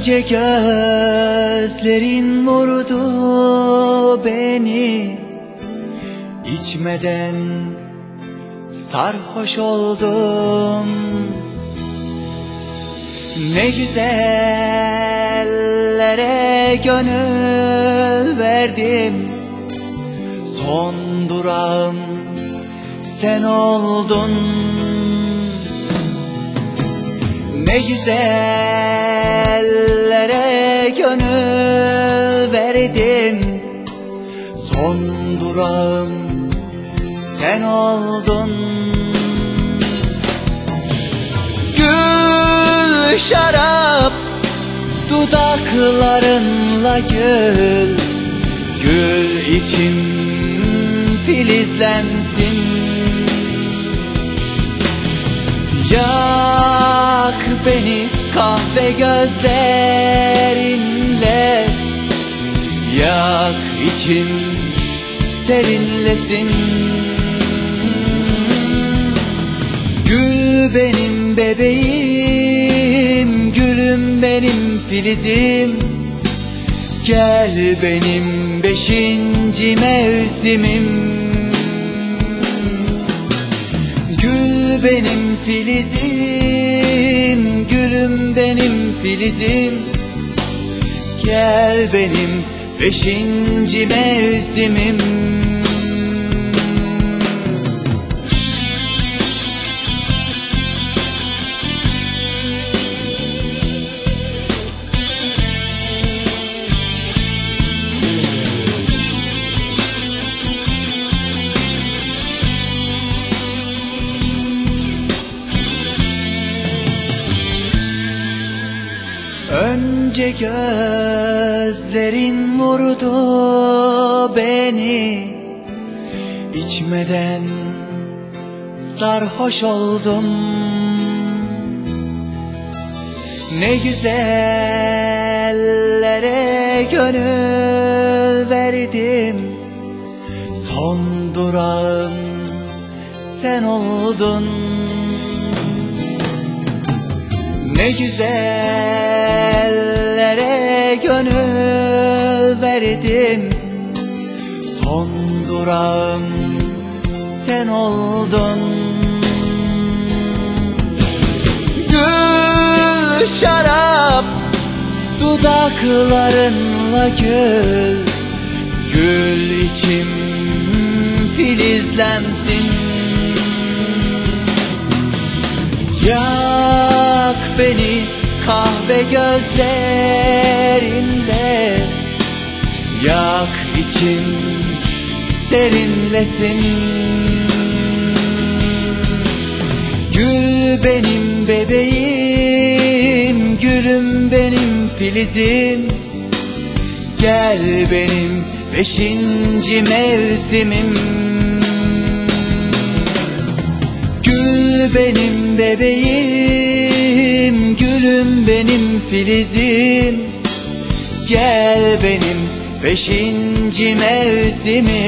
Önce gözlerin vurdu beni. İçmeden sarhoş oldum. Ne güzellere gönül verdim. Son durağım sen oldun Ne güzellere gönül verdim Son durağım sen oldun. Gül şarap dudaklarınla gül. Gül için filizlensin. Yak beni kahve gözlerinle. Yak için serinlesin. Gül benim bebeğim Gülüm benim filizim. Gel benim beşinci mevsimim Benim filizim Gülüm benim filizim. Gel benim beşinci mevsimim Önce gözlerin vurdu beni. İçmeden sarhoş oldum. Ne güzellere gönül verdim. Son durağım sen oldun. Ne güzellere durağım sen oldun. Gül şarap dudaklarınla gül. Gül içim filizlensin. Yak beni kahve gözlerinle Yak içim serinlesin Gül benim bebeğim Gülüm benim filizim. Gel benim beşinci mevsimim. Gül benim bebeğim Gülüm benim filizim. Gel benim Beşinci mevsimi